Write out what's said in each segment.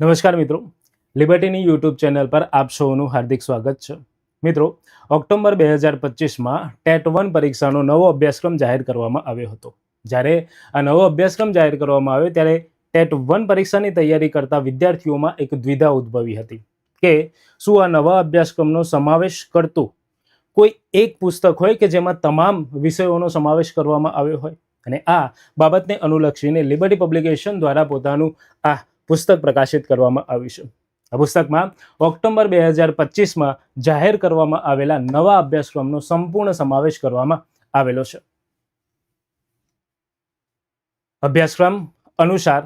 નમસ્કાર મિત્રો. લિબર્ટીની YouTube channel પર આપ સૌનું હાર્દિક સ્વાગત છે. મિત્રો, ઓક્ટોબર બે હજાર પચીસમાં ટેટ વન પરીક્ષાનો નવો અભ્યાસક્રમ જાહેર કરવામાં આવ્યો હતો. જ્યારે આ નવો અભ્યાસક્રમ જાહેર કરવામાં આવ્યો ત્યારે ટેટ વન પરીક્ષાની તૈયારી કરતા વિદ્યાર્થીઓમાં એક દ્વિધા ઉદ્ભવી હતી કે શું આ નવા અભ્યાસક્રમનો સમાવેશ કરતું કોઈ એક પુસ્તક હોય કે જેમાં તમામ વિષયોનો સમાવેશ કરવામાં આવ્યો હોય? અને આ બાબતને અનુલક્ષીને લિબર્ટી પબ્લિકેશન દ્વારા પોતાનું આ પુસ્તક પ્રકાશિત કરવામાં આવ્યું છે. આ પુસ્તકમાં ઓક્ટોબર બે હજાર પચીસમાં જાહેર કરવામાં આવેલા નવા અભ્યાસક્રમનો સંપૂર્ણ સમાવેશ કરવામાં આવેલો છે. અભ્યાસક્રમ અનુસાર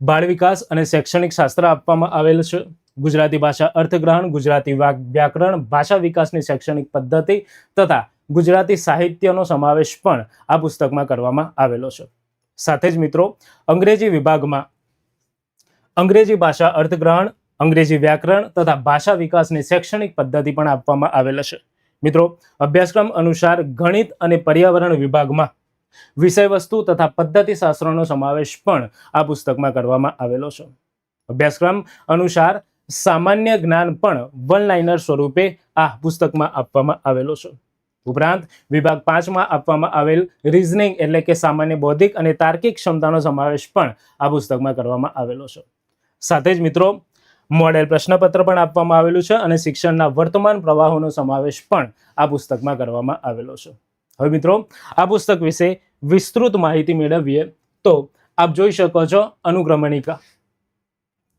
બાળ વિકાસ અને શૈક્ષણિક શાસ્ત્ર આપવામાં આવેલ છે. ગુજરાતી ભાષા અર્થગ્રહણ, ગુજરાતી વ્યાકરણ, ભાષા વિકાસની શૈક્ષણિક પદ્ધતિ તથા ગુજરાતી સાહિત્યનો સમાવેશ પણ આ પુસ્તકમાં કરવામાં આવેલો છે. સાથે જ મિત્રો, અંગ્રેજી વિભાગમાં અંગ્રેજી ભાષા અર્થગ્રહણ, અંગ્રેજી વ્યાકરણ તથા ભાષા વિકાસની શૈક્ષણિક પદ્ધતિ પણ આપવામાં આવેલ છે. મિત્રો, અભ્યાસક્રમ અનુસાર ગણિત અને પર્યાવરણ વિભાગમાં વિષય વસ્તુ તથા પદ્ધતિશાસ્ત્રનો સમાવેશ પણ આ પુસ્તકમાં કરવામાં આવેલો છે. અભ્યાસક્રમ અનુસાર સામાન્ય જ્ઞાન પણ વન લાઇનર સ્વરૂપે આ પુસ્તકમાં આપવામાં આવેલો છે. ઉપરાંત વિભાગ પાંચમાં આપવામાં આવેલ રિઝનિંગ એટલે કે સામાન્ય બૌદ્ધિક અને તાર્કિક ક્ષમતાનો સમાવેશ પણ આ પુસ્તકમાં કરવામાં આવેલો છે. સાથે જ મિત્રો, મોડેલ પ્રશ્નપત્ર પણ આપવામાં આવેલું છે અને શિક્ષણના વર્તમાન પ્રવાહોનો સમાવેશ પણ આ પુસ્તકમાં કરવામાં આવેલો છે. હવે મિત્રો, આ પુસ્તક વિશે વિસ્તૃત માહિતી મેળવીએ તો આપ જોઈ શકો છો અનુક્રમણિકા.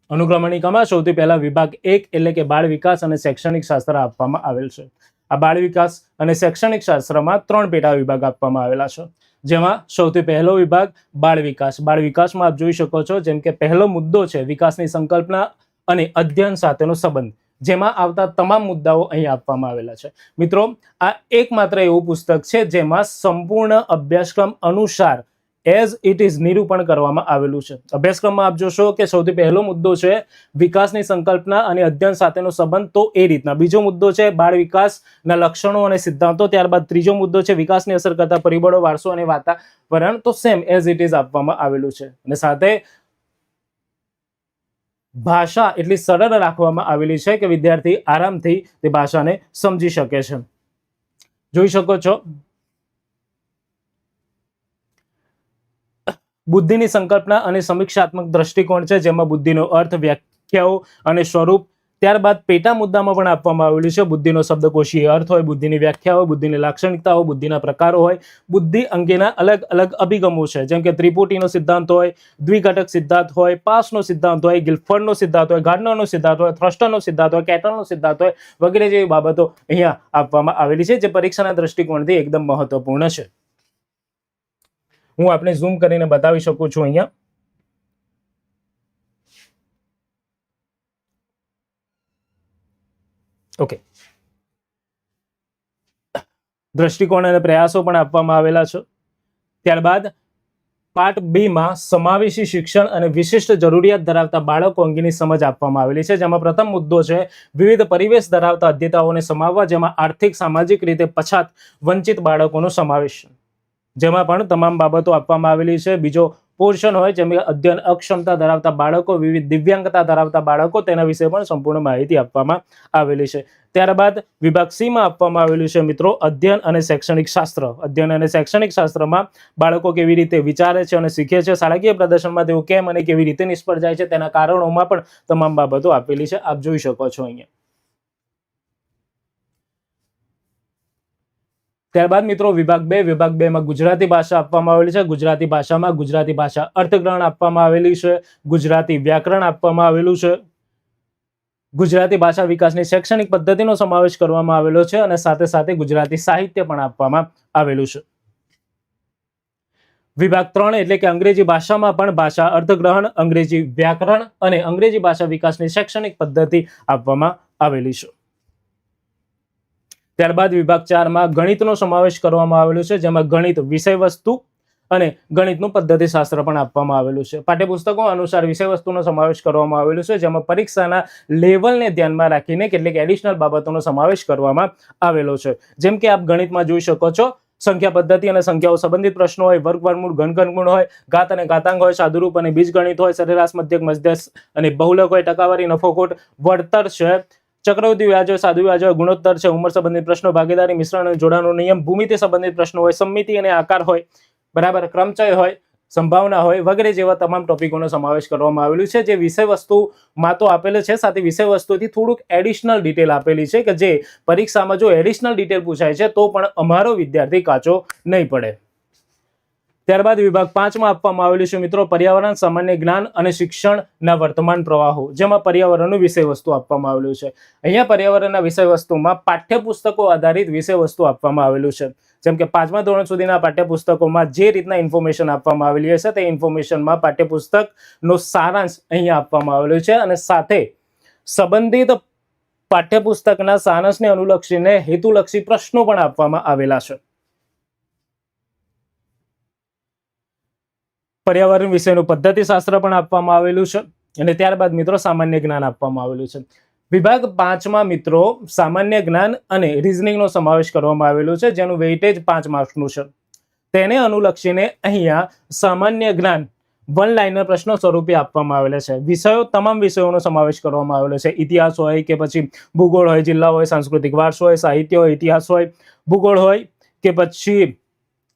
અનુક્રમણિકામાં સૌથી પહેલા વિભાગ એક એટલે કે બાળ વિકાસ અને શૈક્ષણિક શાસ્ત્ર આપવામાં આવેલ છે. આ બાળ વિકાસ અને શૈક્ષણિક શાસ્ત્રમાં ત્રણ પેટા વિભાગ આપવામાં આવેલા છે. જેમાં સૌથી પહેલો વિભાગ બાળ વિકાસ. બાળ વિકાસમાં આપ જોઈ શકો છો, જેમ કે પહેલો મુદ્દો છે વિકાસની સંકલ્પના અને અધ્યયન સાથેનો સંબંધ, જેમાં આવતા તમામ મુદ્દાઓ અહીં આપવામાં આવેલા છે. મિત્રો, આ એકમાત્ર એવું પુસ્તક છે જેમાં સંપૂર્ણ અભ્યાસક્રમ અનુસાર એઝ ઇટ ઇઝ નિરૂપણ કરવામાં આવેલું છે. અભ્યાસક્રમમાં આપ જોશો કે સૌથી પહેલો મુદ્દો છે વિકાસની સંકલ્પના અને અધ્યયન સાથેનો સંબંધ. તો એ રીતના. બીજો મુદ્દો છે બાળ વિકાસના લક્ષણો અને સિદ્ધાંતો. ત્યારબાદ ત્રીજો મુદ્દો છે વિકાસની અસર કરતા પરિબળો, વારસો અને વાતાવરણ. તો સેમ એઝ ઇટ ઇઝ આપવામાં આવેલું છે. અને સાથે ભાષા એટલી સરળ રાખવામાં આવેલી છે કે વિદ્યાર્થી આરામથી તે ભાષાને સમજી શકે છે. જોઈ શકો છો બુદ્ધિની સંકલ્પના અને સમીક્ષાત્મક દ્રષ્ટિકોણ છે, જેમાં બુદ્ધિનો અર્થ, વ્યાખ્યાઓ અને સ્વરૂપ ત્યારબાદ પેટા મુદ્દામાં પણ આપવામાં આવેલું છે. બુદ્ધિનો શબ્દકોશીય અર્થ હોય, બુદ્ધિની વ્યાખ્યા હોય બુદ્ધિની લાક્ષણિકતા હોય બુદ્ધિના પ્રકારો હોય, બુદ્ધિ અંગેના અલગ અલગ અભિગમો છે. જેમ કે ત્રિપુટીનો સિદ્ધાંત હોય, દ્વિઘટક સિદ્ધાંત હોય, પાસનો સિદ્ધાંત હોય, ગિલ્ફર્ડનો સિદ્ધાંત હોય, ગાર્ડનરનો સિદ્ધાંત હોય, થ્રસ્ટરનો સિદ્ધાંત હોય, કેટલનો સિદ્ધાંત હોય વગેરે જેવી બાબતો અહીંયા આપવામાં આવેલી છે, જે પરીક્ષાના દ્રષ્ટિકોણથી એકદમ મહત્વપૂર્ણ છે. હું આપને ઝૂમ કરીને બતાવી શકું છું અહીંયા. ઓકે દ્રષ્ટિકોણ અને પ્રયાસો પણ આપવામાં આવેલા છે. ત્યારબાદ પાર્ટ બીમાં સમાવેશી શિક્ષણ અને વિશિષ્ટ જરૂરિયાત ધરાવતા બાળકો અંગેની સમજ આપવામાં આવેલી છે, જેમાં પ્રથમ મુદ્દો છે વિવિધ પરિવેશ ધરાવતા અધ્યતાઓને સમાવવા, જેમાં આર્થિક, સામાજિક રીતે પછાત, વંચિત બાળકોનો સમાવેશ છે. જેમાં પણ તમામ બાબતો આપવામાં આવેલી છે. બીજો પોર્શન હોય જેમ કે અધ્યયન અક્ષમતા ધરાવતા બાળકો, વિવિધ દિવ્યાંગતા ધરાવતા બાળકો, તેના વિશે પણ સંપૂર્ણ માહિતી આપવામાં આવેલી છે. ત્યારબાદ વિભાગ સીમાં આપવામાં આવેલું છે મિત્રો, અધ્યયન અને શૈક્ષણિક શાસ્ત્ર. અધ્યયન અને શૈક્ષણિક શાસ્ત્રમાં બાળકો કેવી રીતે વિચારે છે અને શીખે છે, શાળાકીય પ્રદર્શનમાં તેઓ કેમ અને કેવી રીતે નિષ્ફળ જાય છે, તેના કારણોમાં પણ તમામ બાબતો આપેલી છે. આપ જોઈ શકો છો અહીંયા. ત્યારબાદ મિત્રો, વિભાગ બે વિભાગ બે માં ગુજરાતી ભાષા આપવામાં આવેલી છે. ગુજરાતી ભાષામાં ગુજરાતી ભાષા અર્થગ્રહણ આપવામાં આવેલી છે. ગુજરાતી વ્યાકરણ આપવામાં આવેલું છે. ગુજરાતી ભાષા વિકાસની શૈક્ષણિક પદ્ધતિનો સમાવેશ કરવામાં આવેલો છે અને સાથે સાથે ગુજરાતી સાહિત્ય પણ આપવામાં આવેલું છે. વિભાગ ત્રણ એટલે કે અંગ્રેજી ભાષામાં પણ ભાષા અર્થગ્રહણ, અંગ્રેજી વ્યાકરણ અને અંગ્રેજી ભાષા વિકાસની શૈક્ષણિક પદ્ધતિ આપવામાં આવેલી છે. ત્યારબાદ વિભાગ ચારમાં ગણિતનો સમાવેશ કરવામાં આવેલો છે, જેમાં ગણિત વિષય વસ્તુ અને ગણિતનું પદ્ધતિશાસ્ત્ર પણ આપવામાં આવેલું છે. પાઠ્યપુસ્તકો અનુસાર વિષયવસ્તુનો સમાવેશ કરવામાં આવેલો છે, જેમાં પરીક્ષાના લેવલને ધ્યાનમાં રાખીને કેટલીક એડિશનલ બાબતોનો સમાવેશ કરવામાં આવેલો છે. જેમ કે આપ ગણિતમાં જોઈ શકો છો, સંખ્યા પદ્ધતિ અને સંખ્યાઓ સંબંધિત પ્રશ્નો હોય વર્ગ વર્ગમૂળ ઘનઘનગુણ હોય, ઘાત અને ઘાતાંક હોય, સાદુરૂપ અને બીજગણિત હોય, સરેરાશ, મધ્યક, મધ્યસ્થ અને બહુલક હોય, ટકાવારી નફો ખોટ વળતર છે. ચક્રવૃદ્ધિ વ્યાજ હોય સાદુ વ્યાજ હોય ગુણોત્તર છે, ઉંમર સંબંધિત પ્રશ્નો, ભાગીદારી, મિશ્રણ, જોડાણો, નિયમ, ભૂમિતિ સંબંધિત પ્રશ્નો હોય, સંમિતિ અને આકાર હોય, બરાબર, ક્રમચય હોય, સંભાવના હોય, વગેરે જેવા તમામ ટોપિકોનો સમાવેશ કરવામાં આવેલું છે, જે વિષય વસ્તુમાં તો આપેલું છે, સાથે વિષય વસ્તુથી થોડુંક એડિશનલ ડિટેલ આપેલી છે, કે જે પરીક્ષામાં જો એડિશનલ ડિટેલ પૂછાય છે, તો પણ અમારો વિદ્યાર્થી કાચો નહીં પડે. ત્યારબાદ વિભાગ પાંચમાં આપવામાં આવેલું છે મિત્રો, પર્યાવરણ, સામાન્ય જ્ઞાન અને શિક્ષણના વર્તમાન પ્રવાહો, જેમાં પર્યાવરણનું વિષયવસ્તુ આપવામાં આવેલું છે. અહીંયા પર્યાવરણના વિષય વસ્તુમાં પાઠ્યપુસ્તકો આધારિત વિષય વસ્તુ આપવામાં આવેલું છે. જેમ કે પાંચમા ધોરણ સુધીના પાઠ્યપુસ્તકોમાં જે રીતના ઇન્ફોર્મેશન આપવામાં આવેલી હશે તે ઇન્ફોર્મેશનમાં પાઠ્યપુસ્તકનો સારાંશ અહીંયા આપવામાં આવેલો છે અને સાથે સંબંધિત પાઠ્યપુસ્તકના સારાંશને અનુલક્ષીને હેતુલક્ષી પ્રશ્નો પણ આપવામાં આવેલા છે. પર્યાવરણ વિષયનું પદ્ધતિશાસ્ત્ર પણ આપવામાં આવેલું છે. અને ત્યારબાદ મિત્રો સામાન્ય જ્ઞાન આપવામાં આવેલું છે. વિભાગ પાંચમાં મિત્રો સામાન્ય જ્ઞાન અને રિઝનિંગનો સમાવેશ કરવામાં આવેલો છે, જેનું વેઇટેજ પાંચ માર્ક્સનું છે. તેને અનુલક્ષીને અહીંયા સામાન્ય જ્ઞાન વન લાઇનર પ્રશ્નો સ્વરૂપે આપવામાં આવેલા છે. વિષયો, તમામ વિષયોનો સમાવેશ કરવામાં આવેલો છે. ઇતિહાસ હોય કે પછી ભૂગોળ હોય, જિલ્લા હોય, સાંસ્કૃતિક વારસો હોય, સાહિત્ય હોય, ઇતિહાસ હોય, ભૂગોળ હોય કે પછી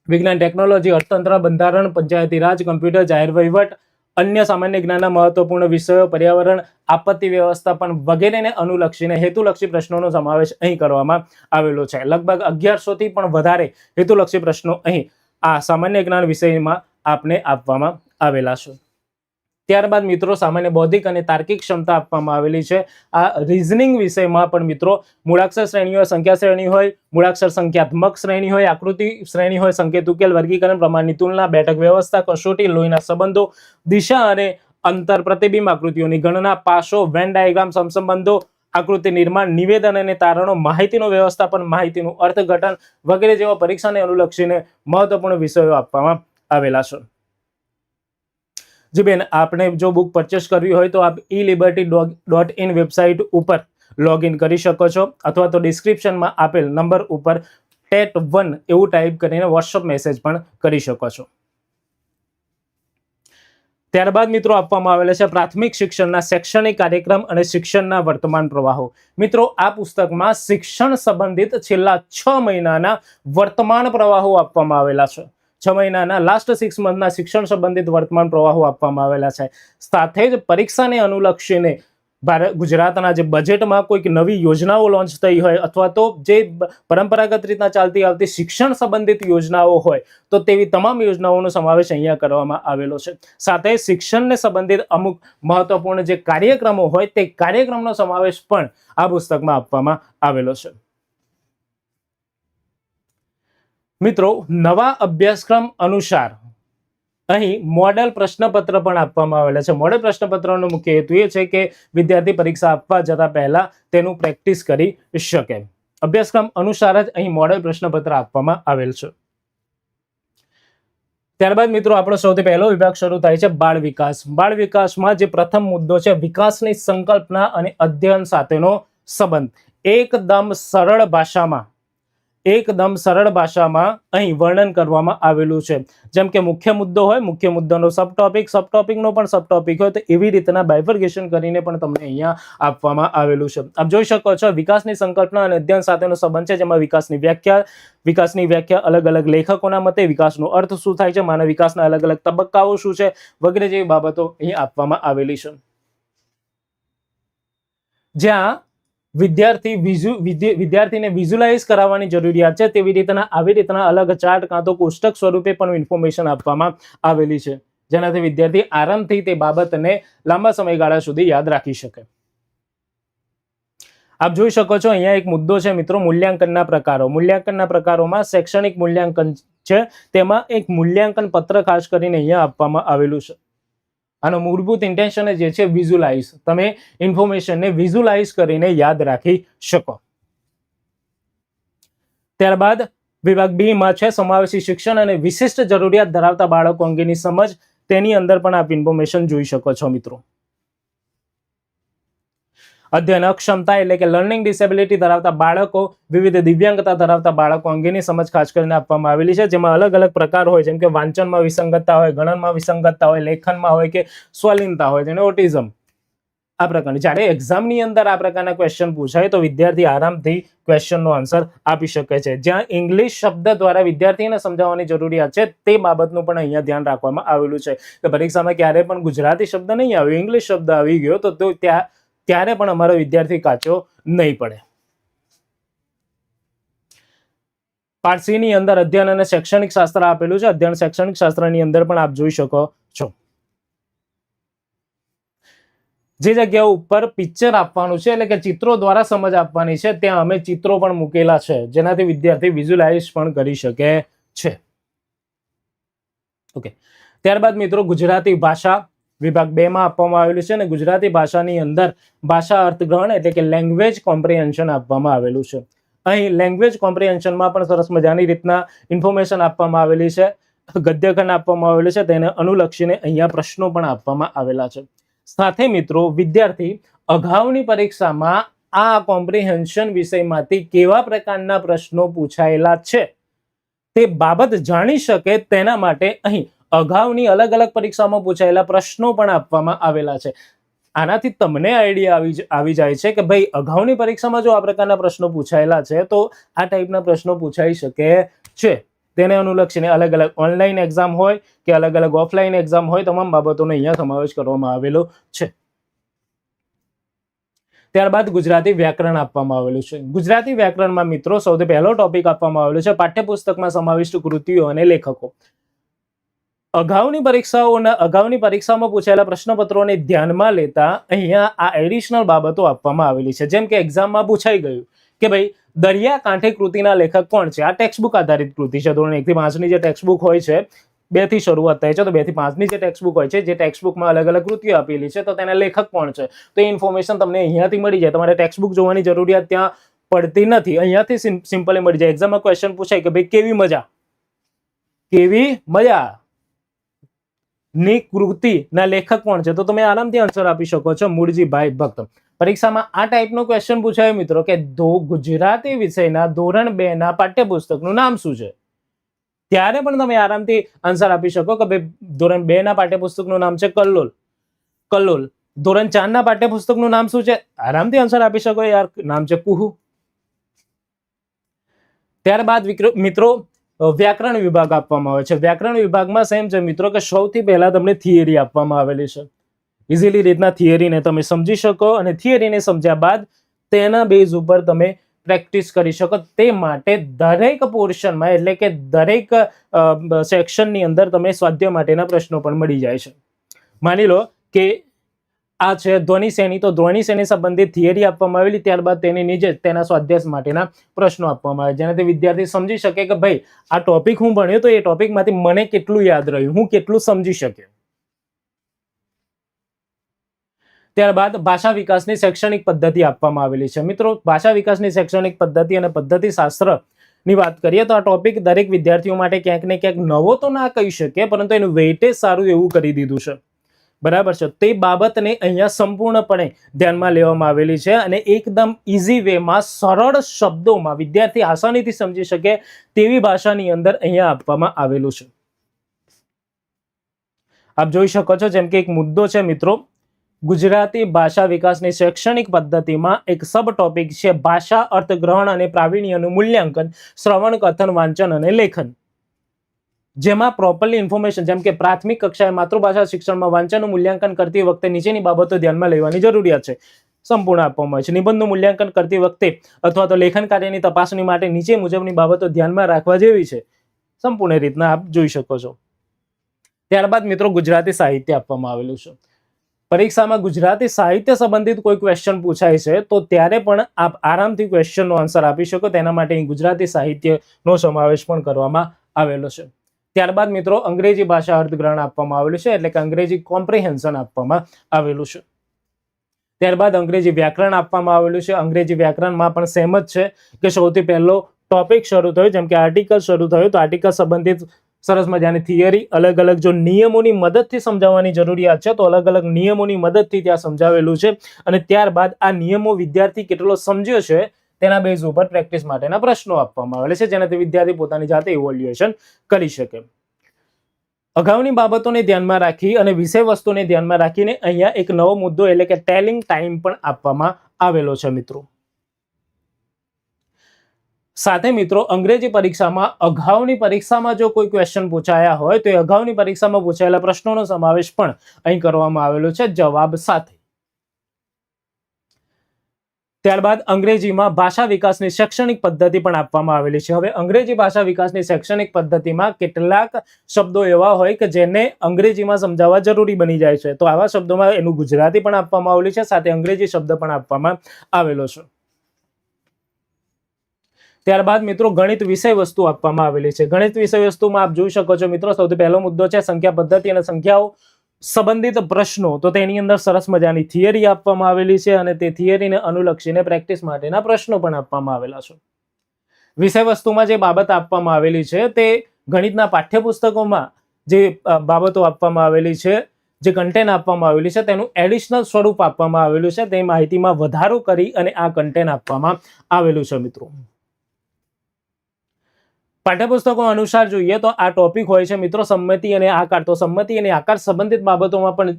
વિજ્ઞાન ટેકનોલોજી, અર્થતંત્ર, બંધારણ, પંચાયતી રાજ, કમ્પ્યુટર, જાહેર વહીવટ, અન્ય સામાન્ય જ્ઞાનના મહત્વપૂર્ણ વિષયો, પર્યાવરણ, આપત્તિ વ્યવસ્થાપન વગેરેને અનુલક્ષીને હેતુલક્ષી પ્રશ્નોનો સમાવેશ અહીં કરવામાં આવેલો છે. લગભગ અગિયારસોથી પણ વધારે હેતુલક્ષી પ્રશ્નો અહીં આ સામાન્ય જ્ઞાન વિષયમાં આપને આપવામાં આવેલા છે. ત્યારબાદ મિત્રો સામાન્ય બૌદ્ધિક અને તાર્કિક ક્ષમતા આપવામાં આવેલી છે. આ રિઝનિંગ વિષયમાં પણ મિત્રો મૂળાક્ષર શ્રેણી હોય સંખ્યા શ્રેણી હોય, મૂળાક્ષર સંખ્યાત્મક શ્રેણી હોય, આકૃતિ શ્રેણી હોય, સંકેત ઉકેલ, વર્ગીકરણ, પ્રમાણની તુલના, બેઠક વ્યવસ્થા, કસોટી, લોહીના સંબંધો, દિશા અને અંતર પ્રતિબિંબ આકૃતિઓની ગણના, પાસો વેન ડાયાગ્રામ સમસંબંધો, આકૃતિ નિર્માણ, નિવેદન અને તારણો, માહિતીનો વ્યવસ્થાપન, માહિતીનું અર્થઘટન વગેરે જેવા પરીક્ષાને અનુલક્ષીને મહત્વપૂર્ણ વિષયો આપવામાં આવેલા છે. જી બેન, આપણે જો બુક પરચેસ કરવી હોય તો આપ E liberty dot in website ઉપર લોગ ઇન કરી શકો છો અથવા તો ડિસ્ક્રિપ્શનમાં આપેલ નંબર ઉપર ટેટ વન એવું ટાઈપ કરીને વોટ્સઅપ મેસેજ પણ કરી શકો છો. ત્યારબાદ મિત્રો આપવામાં આવેલા છે પ્રાથમિક શિક્ષણના શૈક્ષણિક કાર્યક્રમ અને શિક્ષણના વર્તમાન પ્રવાહો. મિત્રો, આ પુસ્તકમાં શિક્ષણ સંબંધિત છેલ્લા છ મહિનાના વર્તમાન પ્રવાહો આપવામાં આવેલા છે. છ મહિનાના લાસ્ટ સિક્સ મંથના શિક્ષણ સંબંધિત વર્તમાન પ્રવાહો આપવામાં આવેલા છે. સાથે જ પરીક્ષાને અનુલક્ષીને ભારત, ગુજરાતના જે બજેટમાં કોઈક નવી યોજનાઓ લોન્ચ થઈ હોય અથવા તો જે પરંપરાગત રીતના ચાલતી આવતી શિક્ષણ સંબંધિત યોજનાઓ હોય, તો તેવી તમામ યોજનાઓનો સમાવેશ અહીંયા કરવામાં આવેલો છે. સાથે શિક્ષણને સંબંધિત અમુક મહત્વપૂર્ણ જે કાર્યક્રમો હોય, તે કાર્યક્રમનો સમાવેશ પણ આ પુસ્તકમાં આપવામાં આવેલો છે. મિત્રો, નવા અભ્યાસક્રમ અનુસાર અહીં મોડેલ પ્રશ્નપત્ર પણ આપવામાં આવેલા છે. મોડેલ પ્રશ્નપત્રનો મુખ્ય હેતુ એ છે કે વિદ્યાર્થી પરીક્ષા આપવા જતા પહેલા તેનું પ્રેક્ટિસ કરી શકે. અભ્યાસક્રમ અનુસાર જ અહીં મોડેલ પ્રશ્નપત્ર આપવામાં આવેલ છે. ત્યારબાદ મિત્રો, આપણો સૌથી પહેલો વિભાગ શરૂ થાય છે બાળ વિકાસ. બાળ વિકાસમાં જે પ્રથમ મુદ્દો છે, વિકાસની સંકલ્પના અને અધ્યયન સાથેનો સંબંધ. એકદમ સરળ ભાષામાં એકદમ સરળ ભાષામાં અહીં વર્ણન કરવામાં આવેલું છે. જેમ કે મુખ્ય મુદ્દો હોય, મુખ્ય મુદ્દાનો સબ ટોપિક સબ ટોપિકનો પણ સબ ટોપિક હોય, તો એવી રીતના બાયફર્ગેશન કરીને પણ તમને અહીંયા આપવામાં આવેલું છે. આપ જોઈ શકો છો, વિકાસની સંકલ્પના અને અધ્યયન સાથેનો સંબંધ છે, જેમાં વિકાસની વ્યાખ્યા વિકાસની વ્યાખ્યા અલગ અલગ લેખકોના મતે, વિકાસનો અર્થ શું થાય છે, માનવ વિકાસના અલગ અલગ તબક્કાઓ શું છે, વગેરે જેવી બાબતો અહીં આપવામાં આવેલી છે. જ્યાં વિદ્યાર્થી વિદ્યાર્થીને વિઝ્યુલાઇઝ કરાવવાની જરૂરિયાત છે તેવી રીતના આવી રીતના અલગ ચાર્ટ કાં તો કોષ્ટક સ્વરૂપે પણ ઇન્ફોર્મેશન આપવામાં આવેલી છે. જેનાથી વિદ્યાર્થી આરામથી તે બાબતને લાંબા સમયગાળા સુધી યાદ રાખી શકે. આપ જોઈ શકો છો, અહીંયા એક મુદ્દો છે મિત્રો, મૂલ્યાંકનના પ્રકારો. મૂલ્યાંકનના પ્રકારોમાં શૈક્ષણિક મૂલ્યાંકન છે, તેમાં એક મૂલ્યાંકન પત્ર ખાસ કરીને અહીંયા આપવામાં આવેલું છે. આનો મૂળભૂત ઇન્ટેન્શન જે છે વિઝ્યુલાઇઝ તમે ઇન્ફોર્મેશનને વિઝ્યુલાઇઝ કરીને યાદ રાખી શકો. ત્યારબાદ વિભાગ બી માં છે સમાવેશી શિક્ષણ અને વિશિષ્ટ જરૂરિયાત ધરાવતા બાળકો અંગેની સમજ. તેની અંદર પણ આપ ઇન્ફોર્મેશન જોઈ શકો છો મિત્રો. અધ્યયન અક્ષમતા એટલે કે લર્નિંગ ડિસેબિલિટી ધરાવતા બાળકો, વિવિધ દિવ્યાંગતા ધરાવતા બાળકો અંગેની સમજ ખાસ કરીને આપવામાં આવેલી છે. જેમાં અલગ અલગ પ્રકાર હોય, જેમ કે વાંચનમાં વિસંગતતા હોય, ગણનમાં વિસંગતતા હોય, લેખનમાં હોય કે સ્વલિનતા હોય, જેને ઓટિઝમ આ પ્રકારની. જ્યારે એક્ઝામની અંદર આ પ્રકારના ક્વેશ્ચન પૂછાય, તો વિદ્યાર્થી આરામથી ક્વેશ્ચનનો આન્સર આપી શકે છે. જ્યાં ઇંગ્લિશ શબ્દ દ્વારા વિદ્યાર્થીને સમજાવવાની જરૂરિયાત છે, તે બાબતનું પણ અહીંયા ધ્યાન રાખવામાં આવેલું છે. કે પરીક્ષામાં ક્યારે પણ ગુજરાતી શબ્દ નહીં આવ્યો ઇંગ્લિશ શબ્દ આવી ગયો તો ત્યાં ત્યારે પણ અમારો વિદ્યાર્થી કાચો નહીં પડે. પારસીની અંદર અધ્યયન અને શૈક્ષણિક શાસ્ત્ર આપેલું છે. અધ્યયન શૈક્ષણિક શાસ્ત્રની અંદર પણ આપ જોઈ શકો છો. જે જગ્યા ઉપર પિક્ચર આપવાનું છે, એટલે કે ચિત્રો દ્વારા સમજ આપવાની છે, ત્યાં અમે ચિત્રો પણ મૂકેલા છે. જેનાથી વિદ્યાર્થી વિઝ્યુલાઇઝ પણ કરી શકે છે. ઓકે. ત્યારબાદ મિત્રો ગુજરાતી ભાષા વિભાગ બે માં આપવામાં આવેલું છે અને ગુજરાતી ભાષાની અંદર ભાષા અર્થગ્રહણ એટલે કે લેંગ્વેજ કોમ્પ્રિહેન્શન આપવામાં આવેલું છે. અહીં લેંગ્વેજ કોમ્પ્રિહેન્શનમાં પણ સરસ મજાની રીતના ઇન્ફોર્મેશન આપવામાં આવેલી છે. ગદ્યખંડ આપવામાં આવેલું છે. તેને અનુલક્ષીને અહીંયા પ્રશ્નો પણ આપવામાં આવેલા છે. સાથે મિત્રો, વિદ્યાર્થી, અગાઉની પરીક્ષામાં આ કોમ્પ્રિહેન્શન વિષયમાંથી કેવા પ્રકારના પ્રશ્નો પૂછાયેલા છે? તે બાબત જાણી શકે તેના માટે અહીં અગાઉની અલગ અલગ પરીક્ષામાં પૂછાયેલા પ્રશ્નો પણ આપવામાં આવેલા છે. આનાથી તમને આઈડિયા આવી આવી જાય છે કે ભાઈ, અગાઉની પરીક્ષામાં જો આ પ્રકારના પ્રશ્નો પૂછાયેલા છે, તો આ ટાઈપના પ્રશ્નો પૂછાઈ શકે છે. તેને અનુલક્ષીને અલગ અલગ ઓનલાઈન એક્ઝામ હોય કે અલગ અલગ ઓફલાઈન એક્ઝામ હોય, તમામ બાબતોનો અહીંયા સમાવેશ કરવામાં આવેલો છે. ત્યારબાદ ગુજરાતી વ્યાકરણ આપવામાં આવેલું છે. ગુજરાતી વ્યાકરણમાં મિત્રો, સૌથી પહેલો ટોપિક આપવામાં આવેલો છે. પાઠ્યપુસ્તકમાં સમાવિષ્ટ કૃતિઓ અને લેખકો. અગાઉની પરીક્ષાઓના અગાઉની પરીક્ષામાં પૂછાયેલા પ્રશ્નપત્રોને ધ્યાનમાં લેતા અહીંયા આ એડિશનલ બાબતો આપવામાં આવેલી છે. જેમ કે એક્ઝામમાં પૂછાઈ ગયું કે ભાઈ દરિયા કાંઠે કૃતિના લેખક કોણ છે? આ ટેક્સ્ટબુક આધારિત કૃતિ છે. ધોરણ એકથી પાંચની જે ટેક્સ્ટબુક હોય છે, બેથી શરૂઆત થાય છે તો બેથી પાંચની જે ટેક્સ્ટબુક હોય છે, જે ટેક્સ્ટબુકમાં અલગ અલગ કૃતિઓ આપેલી છે, તો તેના લેખક કોણ છે? તો એ ઇન્ફોર્મેશન તમને અહીંયાથી મળી જાય. તમારે ટેક્સ્ટબુક જોવાની જરૂરિયાત ત્યાં પડતી નથી. અહીંયાથી સિમ્પલી મળી જાય. એક્ઝામમાં ક્વેશ્ચન પૂછાય કે ભાઈ, કેવી મજા? કેવી મજા? ની કૃતિના લેખક કોણ છે? તો તમે આરામથી આન્સર આપી શકો છો, મૂળજીભાઈ ભક્ત. પરીક્ષામાં આ ટાઈપનો ક્વેશ્ચન પૂછાયો મિત્રો કે ગુજરાતી વિષયના ધોરણ બે ના પાઠ્યપુસ્તકનું નામ શું છે? ત્યારે પણ તમે આરામથી આન્સર આપી શકો કે ભાઈ ધોરણ બે ના પાઠ્યપુસ્તકનું નામ છે કલ્લોલ. કલ્લોલ. ધોરણ ચાર ના પાઠ્યપુસ્તકનું નામ શું છે? આરામથી આન્સર આપી શકો યાર, નામ છે કુહુ. ત્યારબાદ મિત્રો વ્યાકરણ વિભાગ આપવામાં આવે છે. વ્યાકરણ વિભાગમાં સેમ છે મિત્રો કે સૌથી પહેલા તમને થિયરી આપવામાં આવેલી છે. ઇઝીલી રીતના થિયરીને તમે સમજી શકો અને થિયરીને સમજ્યા બાદ તેના બેઝ ઉપર તમે પ્રેક્ટિસ કરી શકો. તે માટે દરેક પોર્શનમાં એટલે કે દરેક સેક્શનની અંદર તમે સ્વાધ્યાય માટેના પ્રશ્નો પણ મળી જાય છે. માની લો કે આ છે ધ્વનિ શ્રેણી. તો ધ્વનિ શ્રેણી સંબંધિત થિયરી આપવામાં આવેલી. ત્યારબાદ તેની નીચે તેના સ્વાધ્યાસ માટેના પ્રશ્નો આપવામાં આવે. જેનાથી વિદ્યાર્થી સમજી શકે કે ભાઈ, આ ટોપિક હું ભણ્યો તો એ ટોપિકમાંથી મને કેટલું યાદ રહ્યું? હું કેટલું સમજી શક્યો? ત્યારબાદ ભાષા વિકાસની શૈક્ષણિક પદ્ધતિ આપવામાં આવેલી છે. મિત્રો, ભાષા વિકાસની શૈક્ષણિક પદ્ધતિ અને પદ્ધતિ શાસ્ત્રની વાત કરીએ તો આ ટોપિક દરેક વિદ્યાર્થીઓ માટે ક્યાંક ને ક્યાંક નવો તો ના કહી શકીએ પરંતુ એનું વેઇટેજ સારું એવું કરી દીધું છે. બરાબર છે. તે બાબતને અહીંયા સંપૂર્ણપણે ધ્યાનમાં લેવામાં આવેલી છે અને એકદમ ઇઝી વેમાં સરળ શબ્દોમાં વિદ્યાર્થી આસાનીથી સમજી શકે તેવી ભાષાની અંદર અહીંયા આપવામાં આવેલું છે. આપ જોઈ શકો છો જેમ કે એક મુદ્દો છે મિત્રો. ગુજરાતી ભાષા વિકાસની શૈક્ષણિક પદ્ધતિમાં એક સબ ટોપિક છે ભાષા અર્થગ્રહણ અને પ્રાવીણ્યનું મૂલ્યાંકન, શ્રવણ, કથન, વાંચન અને લેખન. જેમાં પ્રોપરલી ઇન્ફોર્મેશન જેમ કે પ્રાથમિક કક્ષાએ માતૃભાષા શિક્ષણમાં વાંચનનું મૂલ્યાંકન કરતી વખતે નીચેની બાબતો ધ્યાનમાં લેવાની જરૂરિયાત છે. સંપૂર્ણ આપવામાં આવે છે. નિબંધનું મૂલ્યાંકન કરતી વખતે અથવા તો લેખન કાર્યની તપાસણી માટે નીચે મુજબની બાબતો ધ્યાનમાં રાખવા જેવી છે. સંપૂર્ણ રીતના આપ જોઈ શકો છો. ત્યારબાદ મિત્રો ગુજરાતી સાહિત્ય આપવામાં આવેલું છે. પરીક્ષામાં ગુજરાતી સાહિત્ય સંબંધિત કોઈ ક્વેશ્ચન પૂછાય છે, તો ત્યારે પણ આપ આરામથી ક્વેશ્ચનનો આન્સર આપી શકો. તેના માટે ગુજરાતી સાહિત્યનો સમાવેશ પણ કરવામાં આવેલો છે. ત્યારબાદ મિત્રો અંગ્રેજી ભાષા અર્થગ્રહણ આપવામાં આવેલું છે, એટલે કે અંગ્રેજી કોમ્પ્રિહેન્શન આપવામાં આવેલું છે. ત્યારબાદ અંગ્રેજી વ્યાકરણ આપવામાં આવેલું છે. અંગ્રેજી વ્યાકરણમાં પણ સેમ જ છે કે સૌથી પહેલો ટોપિક શરૂ થયો, જેમ કે આર્ટિકલ શરૂ થયો, તો આર્ટિકલ સંબંધિત સરસ મજાની થિયરી અલગ અલગ જો નિયમોની મદદથી સમજાવવાની જરૂરિયાત છે, તો અલગ અલગ નિયમોની મદદથી ત્યાં સમજાવેલું છે. અને ત્યારબાદ આ નિયમો વિદ્યાર્થી કેટલો સમજ્યો છે તેના બેઝ ઉપર પ્રેક્ટિસ માટેના પ્રશ્નો આપવામાં આવેલા છે, જેનાથી વિદ્યાર્થી પોતાની જાતે ઇવોલ્યુએશન કરી શકે. અગાઉની બાબતોને ધ્યાનમાં રાખી અને વિષય વસ્તુને ધ્યાનમાં રાખીને અહીંયા એક નવો મુદ્દો એટલે કે ટેલિંગ ટાઈમ પણ આપવામાં આવેલો છે, મિત્રો. સાથે મિત્રો, અંગ્રેજી પરીક્ષામાં અગાઉની પરીક્ષામાં જો કોઈ ક્વેશ્ચન પૂછાયા હોય તો એ અગાઉની પરીક્ષામાં પૂછાયેલા પ્રશ્નોનો સમાવેશ પણ અહીં કરવામાં આવેલો છે, જવાબ સાથે. ત્યારબાદ અંગ્રેજીમાં ભાષા વિકાસની શૈક્ષણિક પદ્ધતિ પણ આપવામાં આવેલી છે. હવે અંગ્રેજી ભાષા વિકાસની શૈક્ષણિક પદ્ધતિમાં કેટલાક શબ્દો એવા હોય કે જેને અંગ્રેજીમાં સમજાવવા જરૂરી બની જાય છે. તો આવા શબ્દોમાં એનું ગુજરાતી પણ આપવામાં આવેલું છે, સાથે અંગ્રેજી શબ્દ પણ આપવામાં આવેલો છે. ત્યારબાદ મિત્રો ગણિત વિષય વસ્તુ આપવામાં આવેલી છે. ગણિત વિષય વસ્તુમાં આપ જોઈ શકો છો મિત્રો, સૌથી પહેલો મુદ્દો છે સંખ્યા પદ્ધતિ અને સંખ્યાઓ. સંબંધિત પ્રશ્નો, તો તેની અંદર સરસ મજાની થિયરી આપવામાં આવેલી છે અને તે થિયરીને અનુલક્ષીને પ્રેક્ટિસ માટેના પ્રશ્નો પણ આપવામાં આવેલા છે. વિષય વસ્તુમાં જે બાબત આપવામાં આવેલી છે, તે ગણિતના પાઠ્યપુસ્તકોમાં જે બાબતો આપવામાં આવેલી છે, જે કન્ટેન્ટ આપવામાં આવેલી છે, તેનું એડિશનલ સ્વરૂપ આપવામાં આવેલું છે, તે માહિતીમાં વધારો કરી અને આ કન્ટેન્ટ આપવામાં આવેલું છે મિત્રો. પાઠ્યપુસ્તકો અનુસાર જોઈએ તો આ ટોપિક હોય છે મિત્રો સંમતિ અને આકાર. તો સંમતિ અને આકાર સંબંધિત બાબતોમાં પણ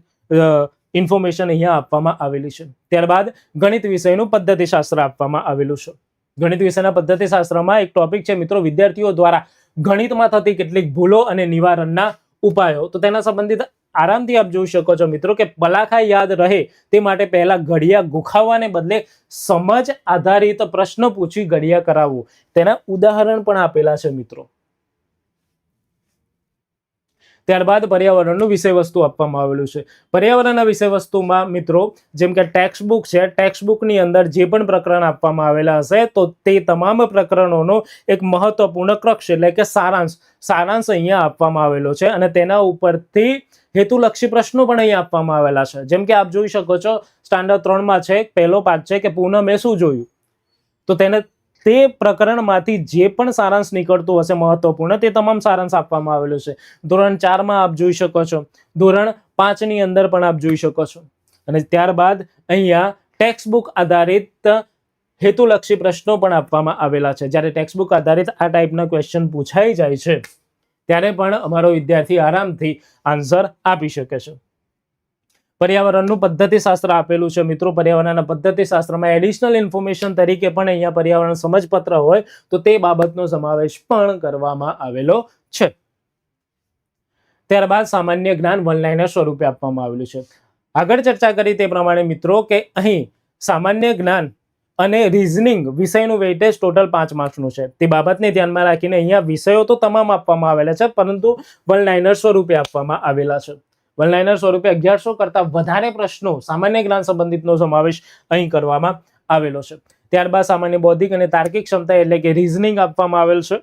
ઇન્ફોર્મેશન અહીંયા આપવામાં આવેલી છે. ત્યારબાદ ગણિત વિષયનું પદ્ધતિશાસ્ત્ર આપવામાં આવેલું છે. ગણિત વિષયના પદ્ધતિશાસ્ત્રમાં એક ટોપિક છે મિત્રો વિદ્યાર્થીઓ દ્વારા ગણિતમાં થતી કેટલીક ભૂલો અને નિવારણના ઉપાયો. તો તેના સંબંધિત આરામથી આપ જોઈ શકો છો મિત્રો કે પલાખા યાદ રહે તે માટે પહેલા ઘડિયા ગુખાવવાને બદલે સમજ આધારિત પ્રશ્ન પૂછી ઘડિયા કરાવવું. તેના ઉદાહરણ પણ આપેલા છે મિત્રો. ત્યારબાદ પર્યાવરણનું વિષય વસ્તુ આપવામાં આવેલું છે. પર્યાવરણના વિષય વસ્તુમાં મિત્રો, જેમ કે ટેક્સ્ટ બુક છે ટેક્સ્ટ બુકની અંદર જે પણ પ્રકરણ આપવામાં આવેલા હશે, તો તે તમામ પ્રકરણોનો એક મહત્વપૂર્ણ ક્રક્ષ એટલે કે સારાંશ સારાંશ અહીંયા આપવામાં આવેલો છે અને તેના ઉપરથી હેતુલક્ષી પ્રશ્નો પણ અહીંયા આપવામાં આવેલા છે. જેમ કે આપ જોઈ શકો છો સ્ટાન્ડર્ડ ત્રણમાં છે પહેલો પાઠ છે કે પૂનમે શું જોયું? તો તેને તે પ્રકરણમાંથી જે પણ સારાંશ નીકળતું હશે મહત્વપૂર્ણ, તે તમામ સારાંશ આપવામાં આવેલું છે. ધોરણ ચારમાં આપ જોઈ શકો છો. ધોરણ પાંચની અંદર પણ આપ જોઈ શકો છો. અને ત્યારબાદ અહીંયા ટેક્સ્ટબુક આધારિત હેતુલક્ષી પ્રશ્નો પણ આપવામાં આવેલા છે. જ્યારે ટેક્સ્ટ બુક આધારિત આ ટાઈપના ક્વેશ્ચન પૂછાઈ જાય છે, ત્યારે પણ અમારો વિદ્યાર્થી આરામથી આન્સર આપી શકે છે. પર્યાવરણનું પદ્ધતિશાસ્ત્ર આપેલું છે મિત્રો. પર્યાવરણના પદ્ધતિશાસ્ત્રમાં એડિશનલ ઇન્ફોર્મેશન તરીકે પણ અહીંયા પર્યાવરણ સમજપત્ર હોય તો તે બાબતનો સમાવેશ પણ કરવામાં આવેલો છે. ત્યારબાદ સામાન્ય જ્ઞાન વનલાઈનર સ્વરૂપે આપવામાં આવેલું છે. આગળ ચર્ચા કરી તે પ્રમાણે મિત્રો કે અહીં સામાન્ય જ્ઞાન અને રિઝનિંગ વિષયનું વેઇટેજ ટોટલ પાંચ માર્ક્સનું છે. તે બાબતને ધ્યાનમાં રાખીને અહીંયા વિષયો તો તમામ આપવામાં આવેલા છે, પરંતુ વનલાઇનર સ્વરૂપે આપવામાં આવેલા છે. વનલાઇનર સ્વરૂપે અગિયારસો કરતાં વધારે પ્રશ્નો સામાન્ય જ્ઞાન સંબંધિતનો સમાવેશ અહીં કરવામાં આવેલો છે. ત્યારબાદ સામાન્ય બૌદ્ધિક અને તાર્કિક ક્ષમતા એટલે કે રિઝનિંગ આપવામાં આવેલ છે.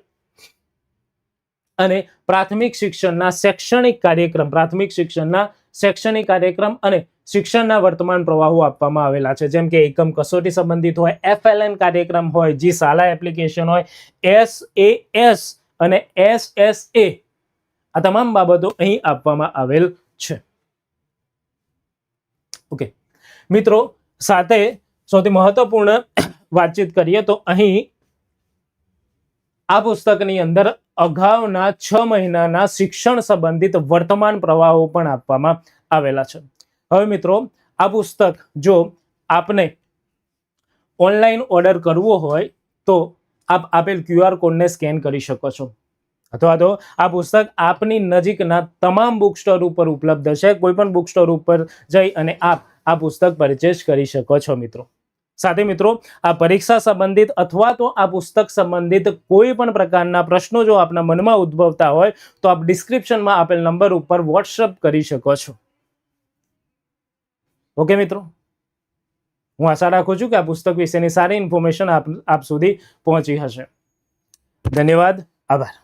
અને પ્રાથમિક શિક્ષણના શૈક્ષણિક કાર્યક્રમ, પ્રાથમિક શિક્ષણના શૈક્ષણિક કાર્યક્રમ અને શિક્ષણના વર્તમાન પ્રવાહો આપવામાં આવેલા છે. જેમ કે એકમ કસોટી સંબંધિત હોય એફએલએન કાર્યક્રમ હોય, જી શાલા એપ્લિકેશન હોય એસ એ એસ અને એસ એસ એ આ તમામ બાબતો અહીં આપવામાં આવેલ છે. ઓકે મિત્રો, સાથે સૌથી મહત્વપૂર્ણ વાતચીત કરીએ તો અહીં આ પુસ્તકની અંદર અગાઉના છ મહિનાના શિક્ષણ સંબંધિત વર્તમાન પ્રવાહો પણ આપવામાં આવેલા છે. હવે મિત્રો, આ પુસ્તક જો આપને ઓનલાઈન ઓર્ડર કરવો હોય તો આપ આપેલ ક્યુઆર કોડને સ્કેન કરી શકો છો. અથવા તો આ પુસ્તક આપની નજીકના તમામ બુક સ્ટોર ઉપર ઉપલબ્ધ છે. કોઈ પણ બુક સ્ટોર ઉપર જઈ અને આપ આ પુસ્તક પરચેસ કરી શકો છો, મિત્રો. સાથે મિત્રો, આ પરીક્ષા સંબંધિત અથવા તો આ પુસ્તક સંબંધિત કોઈ પણ પ્રકારના પ્રશ્નો જો આપના મનમાં ઉદ્ભવતા હોય, તો આપ ડિસ્ક્રિપ્શનમાં આપેલ નંબર ઉપર વોટ્સઅપ કરી શકો છો. ઓકે મિત્રો? હું આશા રાખું છું કે આ પુસ્તક વિશેની સારી ઇન્ફોર્મેશન આપ આપ સુધી પહોંચી હશે. ધન્યવાદ. આભાર.